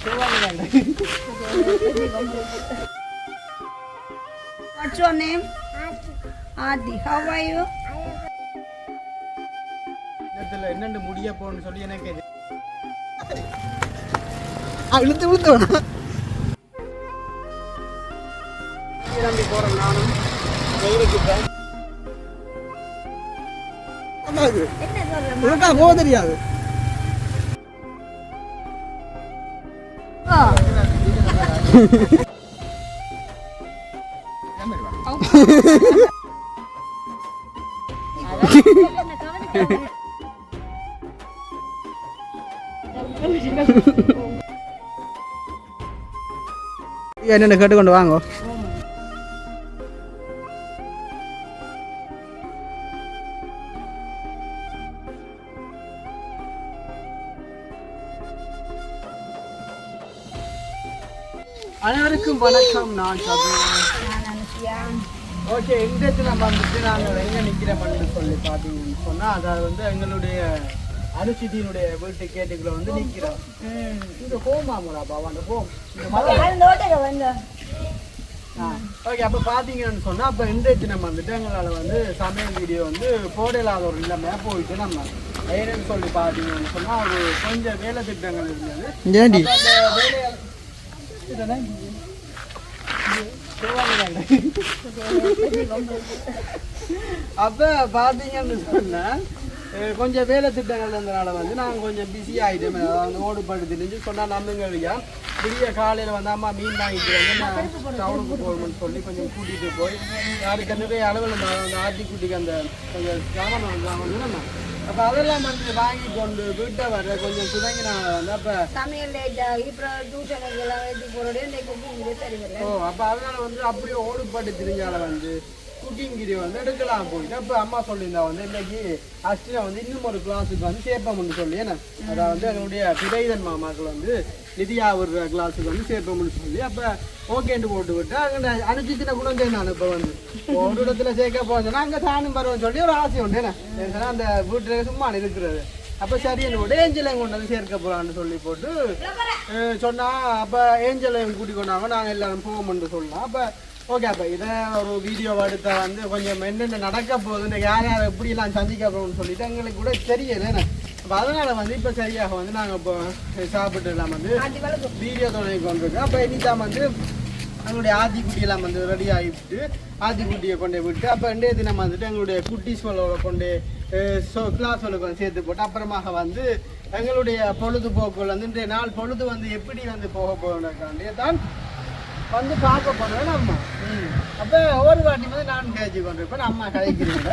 What's your name? Adi. How are you? இடத்துல என்னென்ன முடிய போன்னு சொல்லி எனக்கு இழுத்து இழுத்து வேணாம் நம்பி போகிறேன் நானும் போக தெரியாது என்னென்ன கேட்டுக்கொண்டு வாங்க வணக்கம் நான் ஓகே இன்றைக்கு நம்ம வந்துட்டு நாங்கள் எங்கே நிற்கிறோம்னு சொல்லி பார்த்தீங்கன்னு சொன்னால் அதாவது வந்து எங்களுடைய அனுசிதியினுடைய வீட்டு கேட்டுக்குள்ள வந்து நிற்கிறோம் இந்த ஹோமாமுடா பாபா அந்த ஹோம் இந்த ஓகே அப்போ பார்த்தீங்கன்னு சொன்னால் அப்போ இன்றைக்கு நம்ம வந்துட்டு எங்களால் வந்து சமையல் வீடியோ வந்து போடலாத ஒரு நிலைமையாக போயிட்டு நம்ம ஏன்னு சொல்லி பார்த்தீங்கன்னு சொன்னால் ஒரு கொஞ்சம் வேலை திட்டங்கள் இருந்தது. ஏண்டி அப்போ பார்த்தீங்கன்னு சொன்னால் கொஞ்சம் வேலை திட்டங்கள் இருந்தனால வந்து நாங்கள் கொஞ்சம் பிஸி ஆகிட்டோம் அதாவது ஓடுபடுத்துட்டு சொன்னால் நம்புங்களையா விடிய காலையில் வந்து அம்மா மீன் வாங்கிட்டு வந்து நான் டவுனுக்கு போகணும்னு சொல்லி கொஞ்சம் கூட்டிகிட்டு போய் யாருக்கு நிறைய அளவில் அந்த ஆட்டி குட்டிக்கு அந்த கொஞ்சம் சாமான் வந்து அப்போ அதெல்லாம் வந்து வாங்கி கொண்டு வீட்டை வர கொஞ்சம் சுதங்கினால வந்து அப்போ சமையல் லேட் ஆகி அப்புறம் டியூஷனுக்கு எல்லாம் ஏற்றி போகிறோடய குக்கிங் சரி ஓ அப்போ அதனால வந்து அப்படியே ஓடுபாட்டு திரிஞ்சால வந்து குக்கிங் கிரி வந்து எடுக்கலாம் போயிட்டு. அப்போ அம்மா சொல்லியிருந்தா வந்து இன்னைக்கு அஸ்டினா வந்து இன்னும் ஒரு கிளாஸுக்கு வந்து சேர்ப்போம்னு சொல்லி. என்ன அதாவது வந்து என்னுடைய பிரைதன் மாமாக்கள் வந்து நிதியா ஒரு கிளாஸுக்கு வந்து சேர்ப்போம்னு சொல்லி. அப்போ ஓகேன்ட்டு போட்டு விட்டு அங்கே அனுப்பிச்சின கூட நான் இப்போ வந்து ஒரு இடத்துல சேர்க்க போகிறேன்னா அங்கே தானும் பருவம் சொல்லி ஒரு ஆசை உண்டு. என்ன ஏன்னா அந்த வீட்டில் சும்மா இருக்கிறது. அப்போ சரி என்னோட ஏஞ்சலை கொண்டு வந்து சேர்க்க போகிறான்னு சொல்லி போட்டு சொன்னா அப்போ ஏஞ்சலை கூட்டி கொண்டாங்க நாங்கள் எல்லாரும் போவோம்னு சொல்லலாம் அப்போ ஓகே அப்போ இதை ஒரு வீடியோ எடுத்த வந்து கொஞ்சம் என்னென்ன நடக்க போகுதுன்னு யார் யார் எப்படிலாம் சந்திக்க போகிறோம்னு சொல்லிட்டு எங்களுக்கு கூட தெரியல அப்போ அதனால் வந்து இப்போ சரியாக வந்து நாங்கள் இப்போ சாப்பிட்டு எல்லாம் வந்து வீடியோ தொடங்கி கொண்டிருக்கோம். அப்போ இனிதான் வந்து எங்களுடைய ஆதிக்குட்டியெல்லாம் வந்து ரெடி ஆகிட்டு ஆதிக்குட்டியை கொண்டு விட்டு அப்போ ரெண்டே தினம் வந்துட்டு எங்களுடைய குட்டீஸ்களோட கொண்டு ஸோ கிளாஸ்களுக்கு வந்து சேர்த்து போட்டு அப்புறமாக வந்து எங்களுடைய பொழுதுபோக்குகள் வந்து இன்றைய நாள் பொழுது வந்து எப்படி வந்து போக போகிறதுக்காண்டியே தான் வந்து பார்க்க போனேன் நம்ம. அப்போ ஒவ்வொரு வாட்டி வந்து நான் கேஜி கொண்டு இருப்பேன் அம்மா கதைக்கிறீங்க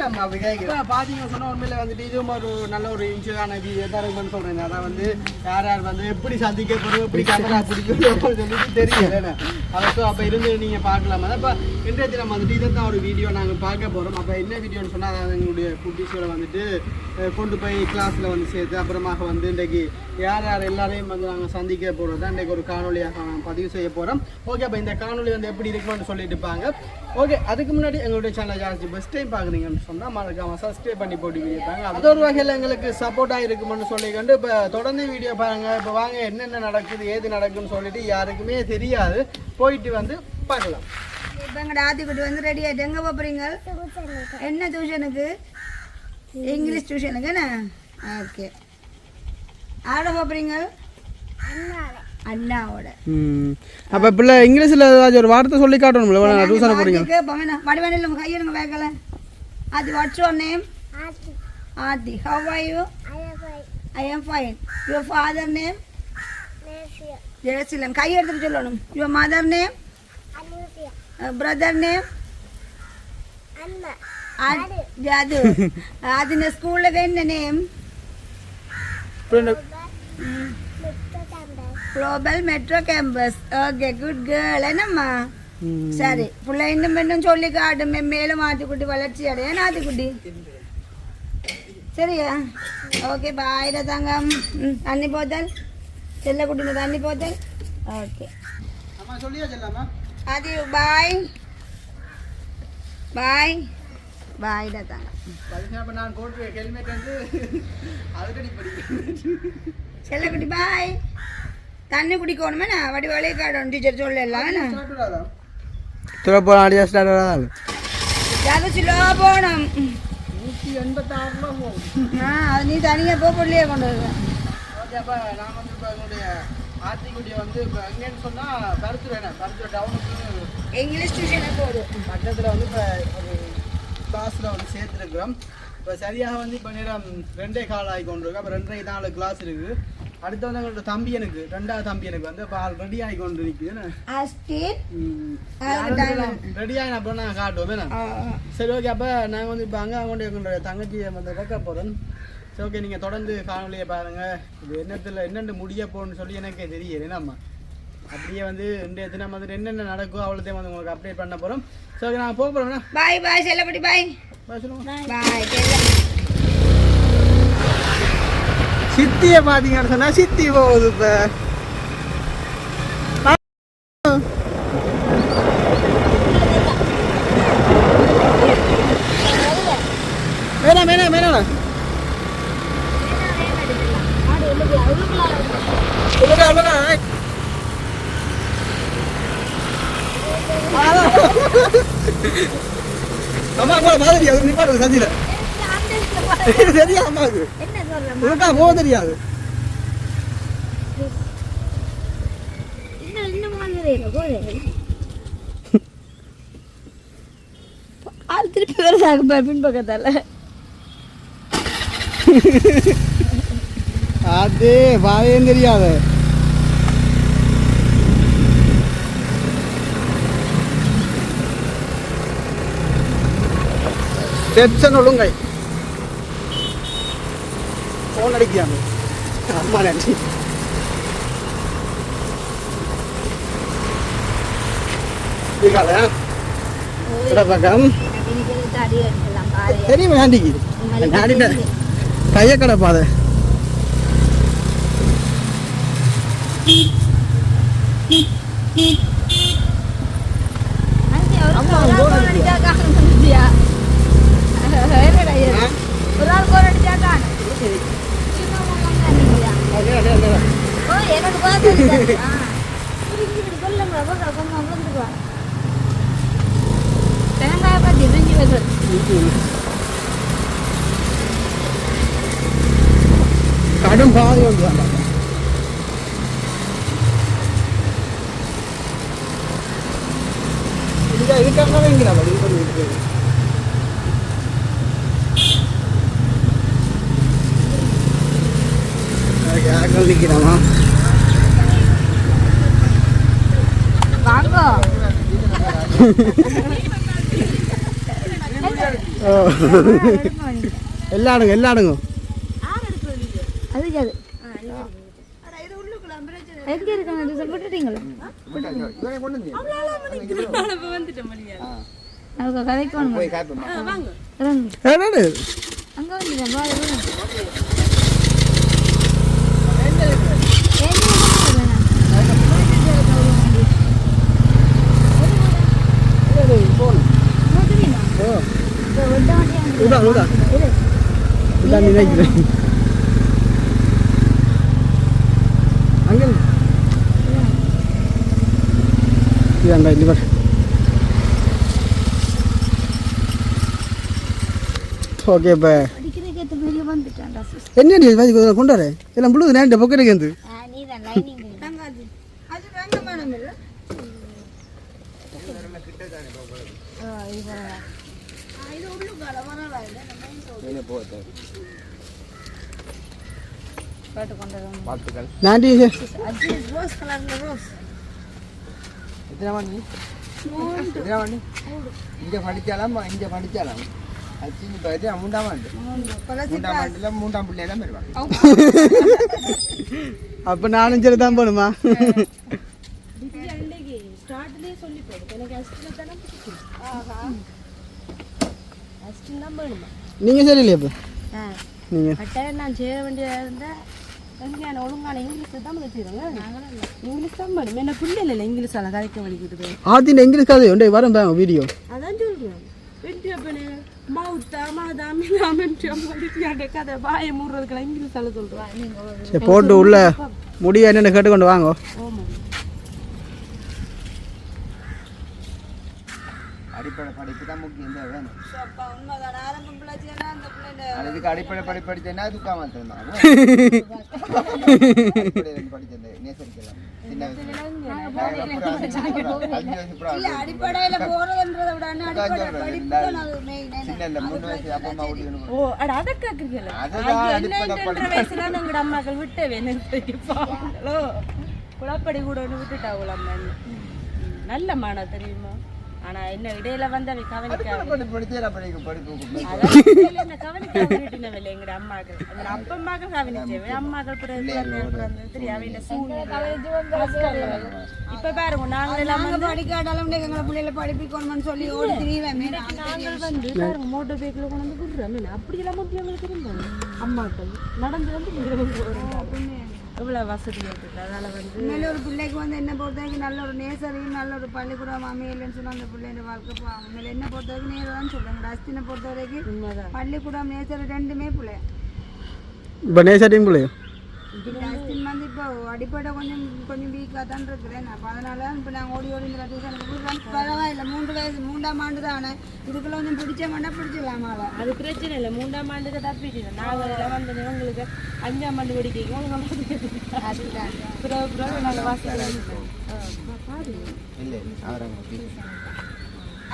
நம்ம அப்படி கேட்கிறோம் பார்த்தீங்க சொன்னால் உண்மையில வந்துட்டு இதுவும் ஒரு நல்ல ஒரு இன்சூரான வீடியோ தான் இருக்குன்னு சொல்கிறேன் அதான் வந்து யார் யார் வந்து எப்படி சந்திக்க போகிறோம் எப்படி கேமரா பிடிக்கணும் சொல்லிட்டு தெரியல அதை அப்போ இருந்து நீங்கள் பார்க்கலாம்? இப்போ இன்றைய தினம் வந்துட்டு இதை தான் ஒரு வீடியோ நாங்கள் பார்க்க போகிறோம் அப்போ என்ன வீடியோன்னு சொன்னால் அதாவது எங்களுடைய குட்டீஸ்களை வந்துட்டு கொண்டு போய் கிளாஸில் வந்து சேர்த்து அப்புறமாக வந்து இன்றைக்கு யார் யார் எல்லாரையும் வந்து நாங்கள் சந்திக்க போகிறது தான் இன்றைக்கு ஒரு காணொலியாக நாங்கள் பதிவு செய்ய போகிறோம் ஓகே அப்போ இந்த காணொலி வந்து எப்படி இருக்கும்னு சொல்லிட்டு இருப்பாங்க. ஓகே அதுக்கு முன்னாடி எங்களுடைய சேனல் ஜாஸ்தி பெஸ்ட் டைம் பார்க்குறீங்கன்னு சொன்னால் மறக்காம சப்ஸ்கிரைப் பண்ணி போட்டு இருப்பாங்க அது ஒரு வகையில் எங்களுக்கு சப்போர்ட்டாக இருக்கும்னு சொல்லிக்கொண்டு இப்போ தொடர்ந்து வீடியோ பாருங்கள் இப்போ வாங்க என்னென்ன நடக்குது ஏது நடக்குதுன்னு சொல்லிட்டு யாருக்குமே தெரியாது. போயிட்டு வந்து பார்க்கலாம். இப்போ எங்கட ஆத்திக்குட்டி வந்து ரெடி ஆகிட்டு எங்கே போகிறீங்க என்ன டியூஷனுக்கு இங்கிலீஷ் டியூஷனுக்கு என்ன? ஓகே யாரோட போகிறீங்க அண்ணாவோட. அப்ப பிள்ளை இங்கிலீஷ்ல ஏதாவது ஒரு வார்த்தை சொல்லி காட்டணும்ல நான் டியூஷன் போறீங்க. கேட்பாங்க வடிவனில் உங்க கையெழுங்க வேகல அது what's your name Aadhi. How are you I am fine your father name Jayaseelam கை எடுத்துட்டு சொல்லணும். Your mother name brother name அது. அது அது ஸ்கூலில் என்ன name global metro campus okay good girl എന്നമ്മ சரி பிள்ளை இன்னும் இன்னும் சொல்லி காட்டு மேலும் ஆத்திக்குட்டி வளர்ச்சி அடையான் ஆத்திக்குட்டி சரியா ஓகே பாய் தங்கம் ம், தண்ணி போத்தல் செல்ல குட்டின தண்ணி போத்தல் ஓகே அம்மா சொல்லியா செல்லாமா ஆதி பாய் பாய் பாய் தங்கம் இப்போ நான் போட்டு ஹெல்மெட் வந்து அதுக்கடி படிக்கிறேன் செல்லக்குட்டி பாய் தண்ணி குடிக்கணுமே நான் வடி வழியை காட்டணும் டீச்சர் சொல்லலாம் என்ன? துறப்போ அடியா ஸ்டார்ட் அது போகணும். நூற்றி எண்பத்தாறுல போகும். ஆ அது நீ தனியாக போ பொருளையே கொண்டு வருவேன் ஓகே அப்போ நான் வந்து இப்போ எங்களுடைய ஆத்திக்குடியை வந்து இப்போ எங்கேன்னு சொன்னால் பருத்துறை பருத்துறை டவுனுக்கு இங்கிலீஷ் டியூஷனே போதும் பக்கத்தில் வந்து இப்போ ஒரு கிளாஸில் வந்து சேர்த்துருக்குறோம். இப்போ சரியாக வந்து இப்போ நேரம் ரெண்டே கால் ஆகி கொண்டு இருக்கு அப்போ ரெண்டரை நாலு கிளாஸ் இருக்குது. அடுத்து வந்து எங்களோட தம்பி எனக்கு ரெண்டாவது தம்பி எனக்கு வந்து இப்போ ரெடி ஆகி கொண்டு நிற்குது ரெடி ஆகி அப்போ நான் காட்டுவோம். என்ன? சரி ஓகே அப்போ நாங்கள் வந்து இப்போ அங்கே கொண்டு எங்களோட தங்கச்சியை வந்து வைக்க போகிறோம் சரி ஓகே நீங்கள் தொடர்ந்து காணொலியை பாருங்கள் இது என்னத்தில் என்னென்ன முடிய போகணும்னு சொல்லி எனக்கே தெரியல. என்னம்மா? அப்படியே வந்து இன்றைய தினம் வந்து என்னென்ன நடக்கும் அவ்வளோத்தையும் வந்து உங்களுக்கு அப்டேட் பண்ண போகிறோம் ஓகே நாங்கள் போக போகிறோம்னா பாய் பாய் செல்லப்படி பாய் சொல்லுவோம் பாய் சித்தியை பார்த்தீங்கன்னு சொன்னால் சித்தி போகுது இப்போ. வேணாம் வேணாம் வேணாம் உள்ளடா, உள்ளடா, ஏய். அதான். அம்மா அம்மா மாதிரி அது நிப்பாடு சந்தில சரியா அம்மாவுக்கு உனக்கா போக தெரியாது. ஆள் திருப்பி பின்பக்கத்தால. அது பாதையும் தெரியாது. செப்சன் ஒழுங்கை ஃபோன் அடிக்கிறாங்க அம்மா நன்றி இருக்காளா தெரியுமா ஆண்டிக்கு ஆள் கோர் அடிச்சா காணும் ஓ எனக்கு பார்த்து தேங்காய் நெஞ்சு வைக்கிறது கடும் பாதி வந்து வேண்டாம் இதுக்கா இதுக்காக வைங்களா படி பண்ணி இருக்கு யாருக்கும் நிற்கிறாமா எல்லாடுங்க எல்லாடுங்க அது அது எங்க இருக்காங்க அது விட்டுட்டீங்களா அவங்க கதைக்கு வந்துட்டேன் வா, இறங்கு. விடா விடா விடா நினைக்கிறேன் அங்கே இதாண்டா இந்த பாரு ஓகே இப்போ. என்ன நீ வாதி கொண்டு வர எல்லாம் புழுது நேண்ட பொக்கெட்டுக்கு வந்து ஆ, நீதான் lining. அது அது வெங்கமானம் இல்ல? ஆ, இது பரவாயில்ல. ஆ, இது உள்ளுக்கால பரவாயில்ல. நம்ம ஏன் சொல்றோம்? பாட்டு கொண்டு வரணும். வாழ்த்துக்கள். ரோஸ் எத்தனை மணி எத்தனை மணி இங்கே படித்தாலாம் இங்கே படித்தாலாம் அச்சு இப்போ இது மூன்றாம் ஆண்டு. மூன்றாம் ஆண்டில் மூன்றாம் பிள்ளை தான் பெறுவாங்க அப்போ நானும் சரி தான் போகணுமா நீங்கள் சரியில்லையா இப்போ நீங்கள் நான் செய்ய வேண்டியதாக இருந்தால் எங்கேயான ஒழுங்கான இங்கிலீஷ் தான் வச்சுருங்க இங்கிலீஷ் தான் மேடம் என்ன பிள்ளை இல்லை இங்கிலீஷ் எல்லாம் கதைக்க இங்கிலீஷ் கதை உண்டே வரும் வீடியோ அதான் சொல்கிறேன் வெற்றி அப்பனே மவுத்தா மாதாமி நாமன் கதை வாயை மூடுறதுக்கெல்லாம் இங்கிலீஷ் எல்லாம் சொல்கிறேன் போட்டு உள்ள முடிவு என்னென்னு கேட்டுக்கொண்டு வாங்க அடிப்படை படிப்பு தான் முக்கியம் தான் வேணும் அப்பா உண்மைதான் ஆரம்பம் பிள்ளைச்சின்னா அந்த பிள்ளைங்க அதுக்கு அடிப்படை நேசரிக்கலாம். படிப்பு தான் அது மூணு அம்மாக்கள் விட்டவே எனக்கு பாவங்களோ. குளப்படி கூட ஒன்று விட்டுட்டாங்களா அம்மா நல்ல மானம் தெரியுமா? ஆனா என்ன இடையில வந்து அவை கவனிக்காம விட்டுனவில்லை எங்கட அம்மாக்கள் எங்கட அப்பா அம்மாக்கள் கவனிச்சேன் அம்மாக்கள். இப்ப பாருங்க நாங்கள் எல்லாம் படிக்காட்டாலும் எங்களை பிள்ளைகளை படிப்பிக்கணும்னு சொல்லி ஓடி திரிவேன் நாங்கள் வந்து பாருங்க மோட்டர் பைக்கில் கொண்டு வந்து விடுறோம். அப்படி எல்லாம் எங்களுக்கு இருந்தாங்க அம்மாக்கள். நடந்து வந்து விடுறவங்க எவ்வளவு வசதி இருக்குது அதனால வந்து உண்மையில ஒரு பிள்ளைக்கு வந்து என்ன பொறுத்தவரைக்கும் நல்ல ஒரு நேசரையும் நல்ல ஒரு பள்ளிக்கூடம் அமையலைன்னு சொன்னா அந்த பிள்ளையோட வாழ்க்கை உண்மையில என்ன பொறுத்த வரைக்கும் நேரம் தான் சொல்லுங்க அஸ்தினை பொறுத்த வரைக்கும் பள்ளிக்கூடம் நேசர் ரெண்டுமே பிள்ளை. இப்போ நேசட்டிங் பிள்ளையோ? அஸ்தின் வந்து இப்போ அடிப்படை கொஞ்சம் வீக்காக தான் இருக்கிறேன். அப்போ அதனால இப்போ நாங்கள் ஓடி ஓடி இந்த டியூஷனுக்கு பரவாயில்ல மூன்று வயசு மூன்றாம் ஆண்டு தானே இதுக்குள்ள கொஞ்சம் பிடிச்ச மாட்டா பிடிச்சிடலாமால அது பிரச்சனை இல்லை. மூன்றாம் ஆண்டுக்கு தப்பிட்டு நாங்கள் வந்து உங்களுக்கு அஞ்சாம் ஆண்டு படிக்க அதுதான். நாங்கள் பாரு. இல்லை அவரங்க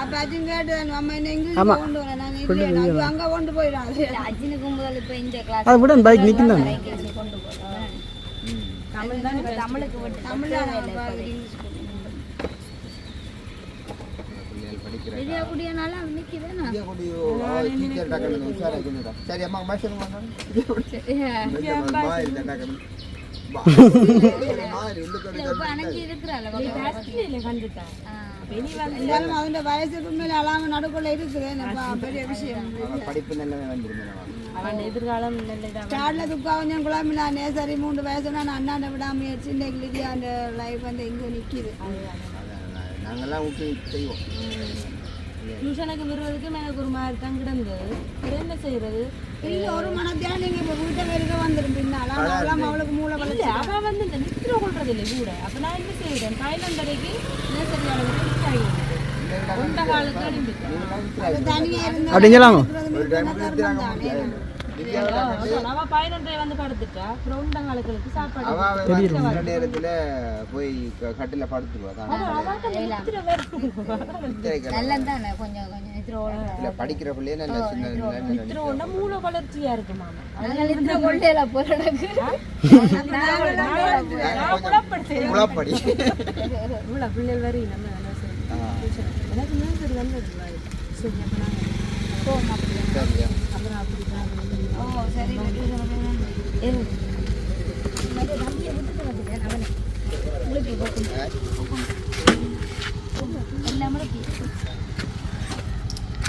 அப்போ அஜின் கேட்டு நம்ம என்ன இங்கிலீஷ் கொண்டு வரேன் இல்லையா ஐயோ அங்கே கொண்டு போயிடாது அஜினுக்கு முதல் இப்போ இந்த கிளாஸ் அதை விட பைக் நிற்கும் தானே கொண்டு போகிறோம் தமிழ் தான் இப்ப தமிழுக்கு விட்டு தமிழ் சரி அம்மா இருக்கிறாள் இருந்தாலும் அவன் வயசுக்கு மேலே அழாம நடுக்குள்ள இருக்குது. என்னப்பா பெரிய விஷயம். படிப்பு அவன் எதிர்காலம் ஸ்டார்ட்ல துக்கா கொஞ்சம் குழம்பினா நேசரி மூன்று வயசு நான் அண்ணாண்ட விடாம சின்ன கிளிக்கு அந்த லைஃப் வந்து எங்கே நிற்கிது நாங்கெல்லாம் ஊட்டி செய்வோம். டியூஷனுக்கு விடுறதுக்கு எனக்கு ஒரு மாதிரி தான் கிடந்தது. என்ன செய்யறது இல்லை ஒரு மனத்தையா நீங்கள் இப்போ வீட்டை வெறுக்க வந்துடும் பின்னால். அவளுக்கு மூளை அவ வந்து தனியாக இருந்து அப்படிங்களாங்க ஒரு டைம் நிறுத்துறாங்க முடியாது அவ பதினொன்றை வந்து படுத்துட்டா அப்புறம் உண்டங்காலுக்கு சாப்பாடு அவ சில நேரத்துல போய் கட்டில படுத்துருவா நல்லது தானே கொஞ்சம் கொஞ்சம் இல்ல படிக்கிற பிள்ளைய நல்ல சின்ன மூல வளர்ச்சியா இருக்கு மாமா. நாங்கள் குழப்படி பிள்ளைகள் வரி நம்ம நல்லா செய்யணும். எனக்கு வந்தது பாரு. சரி அப்ப நாங்க போவோம் அப்படியா சரியா. அப்புறம் அப்படிதான் ஓ சரி தம்பியை விட்டுட்டு வந்துட்டேன் அவனை உங்களுக்கு போக்கும் எல்லாமே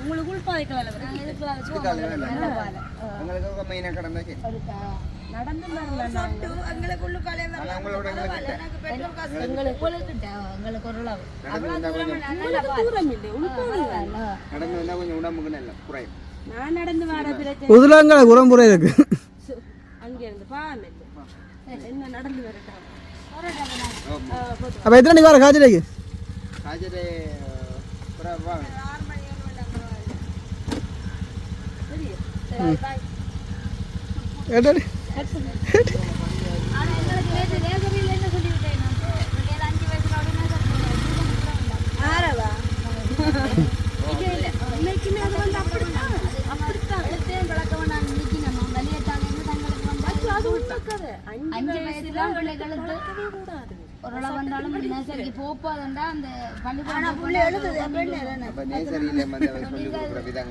உங்களுக்கு உள்பாதைக்கல உங்களுக்கு மெயினாக கடமை சரி நடந்து நான். நடந்து வர பிரச்சனை உதுலாங்க உரம்புரை இருக்கு. அங்க இருந்து பாம் என்ன நடந்து வரட்டும் அப்போ எத்தனை வர காய்ச்சலைக்கு காய்ச்சல் அப்புறம் வாங்க ஏட்டாடி ஆனா எங்களுக்கு நேற்று நேசரியில் என்ன சொல்லிவிட்டேன் நான் ஏழு அஞ்சு வயசுல பிள்ளைகளுக்கு ஒரு வந்தாலும் நேசரிக்கு போப்பாதுண்டா அந்த பள்ளிக்கூடம்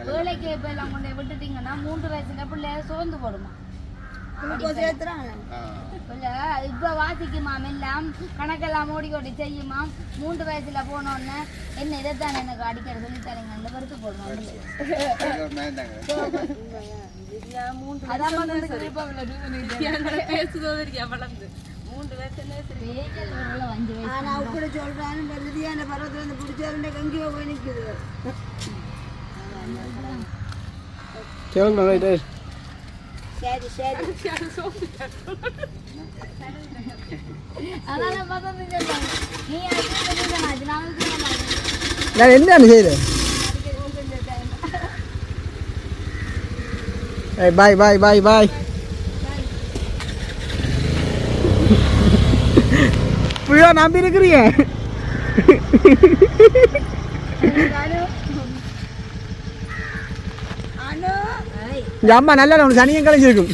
வேலைக்கு இப்போ எல்லாம் கொண்டு விட்டுட்டீங்கன்னா மூன்று வயசுல பிள்ளை சோர்ந்து போடுமா? இப்ப வாசிக்குமாம் எல்லாம் கணக்கெல்லாம் ஓடி ஓடி செய்யுமாம் மூன்று வயசுல போனோடனே என்ன இதைத்தான் எனக்கு அடிக்கடி சொல்லி தரீங்க அந்த பருத்து போடுவாங்க அதான் பேசுதோ வளர்ந்து மூன்று வயசுல பேச்சல் ஒரு அஞ்சு வயசு ஆனா கூட சொல்றான் இந்த ரிதியான பருவத்துல இருந்து பிடிச்சாருண்ட கங்கியோ போய் நிக்குது சொல்லுங்க ரைட்டு சரி சரி அதனால பசங்க சொல்றாங்க நீ அதுக்கு சொல்லுங்க நான் சொல்ல மாட்டேன் நான் என்ன செய்கிறேன் ஏய் பாய் பாய் பாய் பாய் புயா நம்பி இருக்கிறீங்க இந்த அம்மா நல்லா உனக்கு சனியம் கழிச்சிருக்கும்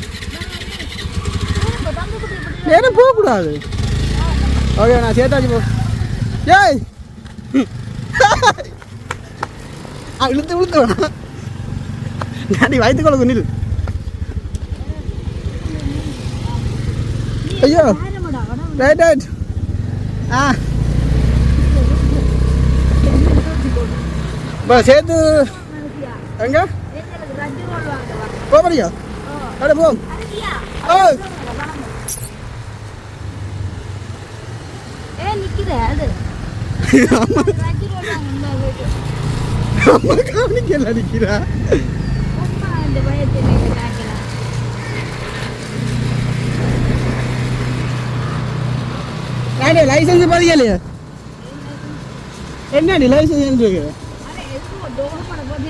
ஏன்னா போகக்கூடாது? ஓகே நான் சேர்த்தாச்சு போ. ஏய்! இழுத்து இழுத்து வேணாம் நான் வயிற்று கொள்ள நில் ஐயோ ரைட் ரைட் இப்போ சேர்த்து எங்க போறியா அட போ அம்மா கவனிக்கல நிக்கிறா அம்மா அந்த பயத்தில் காட்டலாம் நானே லைசன்ஸ் பதியலையே என்னடி லைசன்ஸ் இருக்கு ஆனா எதுக்கு டோர் பண்ண போட்டு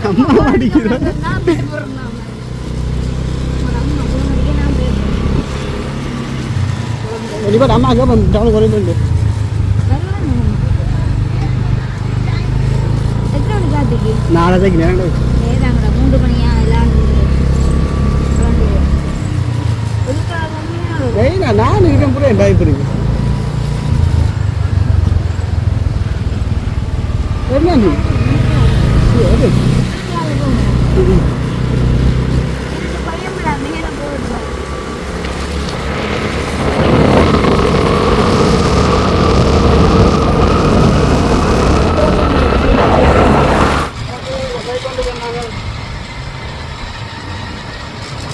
ரோட்டு ஆ டவுன் போகிறேன் மறுபடியா நான் ரோல் வாங்க போதும் ஆமாம் அம்மா மாட்டுல போகணும் நல்ல விருப்பம் சரியான விருப்பம் பார்த்தாங்களாக்கா ஏஞ்சலுக்கு ரஜி ரோல் வாங்க போகிறோம் ஏஞ்சலுக்கு ரஜி ரோல் ஏஞ்சலுக்கு நேண்டிக்கோ ஆட்டு அஞ்சு ரூபா கூட எடுத்துறான் அதான் கை கொழுக்கி வச்சிருக்கேன் அதே அம்மா அடிக்கிறேன் நான் பேர் போடுறேன் நான் அம்மா போன நான் பேர் கண்டிப்பாக அம்மா கேட்போம் டவுன் குறைந்து எத்தனை மணி காத்துக்கு நாளைக்கு நேரம் நேராங்கடா மூன்று மணியா எல்லாம் ஒதுக்காக வெயினா நான் இருக்கேன் புரிய டைப் இருக்கு என்ன நீ சரி. ம். பயமில்ல நேரம் போடுறோம்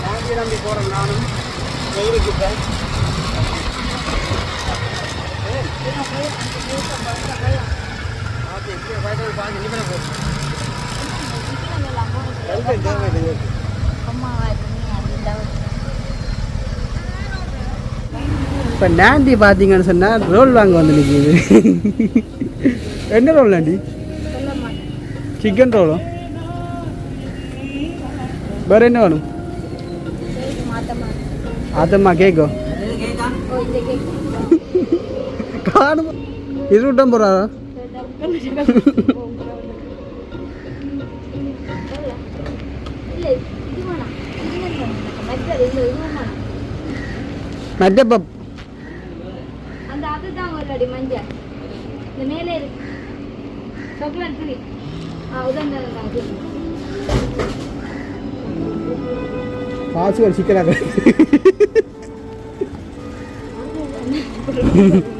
வாங்கி நம்பி போகிறேன் நானும் வெயிலுக்குட்டேன் இப்போ நாண்டி பார்த்தீங்கன்னு சொன்னால் ரோல் வாங்க வந்து நிற்கிது என்ன ரோல் நாண்டி சிக்கன் ரோலும் வேற என்ன வேணும் அதம்மா கேக்கோ காணும் இருபத்தொம்பது ரூபா மற்றது இந்த இது வேணாம் மற்ற பப் அந்த அதுதான் ஒரு அடி மஞ்சள். இந்த மேலே இருக்கு சாக்லேட் ஃப்ரீ ஆ உதான்